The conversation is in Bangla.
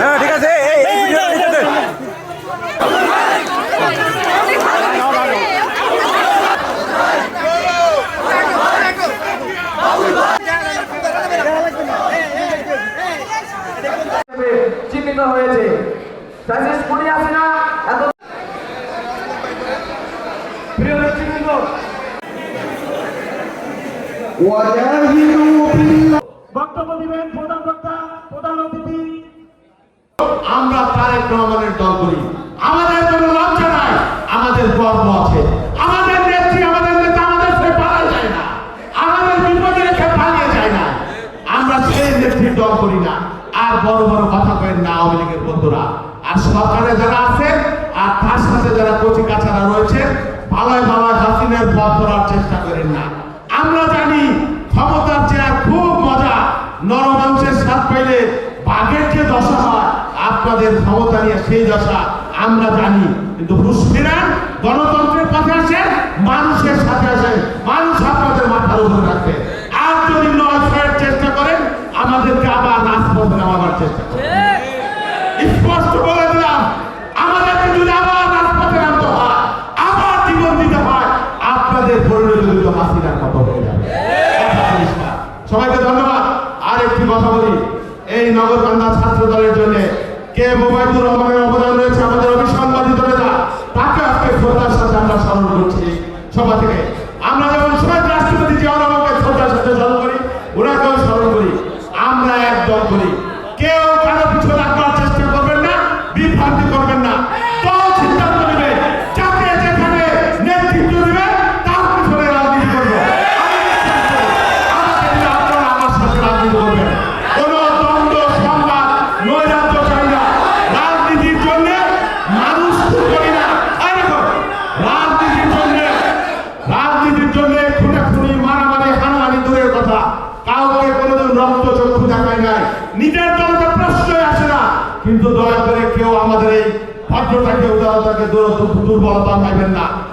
হ্যাঁ ঠিক আছে চিহ্নিত হয়েছে। প্রিয় নেতৃবৃন্দ বক্তব্য দিবেন প্রধান বক্তা প্রধান অতিথি। আমরা তারেক রহমানের দল করি। আমাদের কোনো লজ্জা নাই আমাদের গর্ব আছে। আমাদের নেত্রী আমাদের নেতা আমাদের সে পালা যায় না। আমাদের বিপদে রেখে পালিয়ে যায় না। আমরা সেই নেত্রীর দল করি না। আর বড় বড় কথা কেন না আওয়ামী লীগের বন্ধুরা। আর সরকারে যারা আছে আর তার সাথে যারা কচি কাছারা রয়েছে ভালোই ভালোই হাসিনের পথ ধরার চেষ্টা করেন না। বাঘের যে দশা হয়, আপনাদের ক্ষমতা নিয়ে সেই দশা আমরা জানি। কিন্তু মুসলিরান গণতন্ত্রের পথে আসেন মানুষের সাথে আসেন মানুষ আপনাদের মাথার উপরে রাখবে আর যদি নয় চেষ্টা করেন, আমাদেরকে আবার রাজপথে নামাবার চেষ্টা করেন। স্পষ্ট বলে দিলাম, আমাদেরকে যদি আবার রাজপথে নামতে হয়, আবার জীবন দিতে হয়, আপনাদের পরিণত কিন্তু হাসিনার মতো হয়ে যাবে। সবাইকে ধন্যবাদ। আর একটি কথা বলি। এই নগরকান্দা ছাত্র দলের জন্য কে মোবাইদুর রহমানের অবদান রয়েছে আমাদের অভিসংবাদিত নেতা, তাকে আজকে শ্রদ্ধার সাথে আমরা স্মরণ করছি। সভা থেকে আমরা যখন শহীদ রাষ্ট্রপতি জিয়াউর রহমানকে শ্রদ্ধার সাথে স্মরণ করি, ওনাকেও স্মরণ করি, আমরা একদম করি। কেউ কারও পিছনে আপনার চেষ্টা করবেন না, বিভ্রান্তি করবেন না। রক্ত চক্ষু দেখায় নাই। নিজের দলটা প্রশ্রয় আসে না। কিন্তু দয়া করে কেউ আমাদের এই ভদ্রতাকে, উদারতাকে দূর- দুর্বলতা পাইবেন না।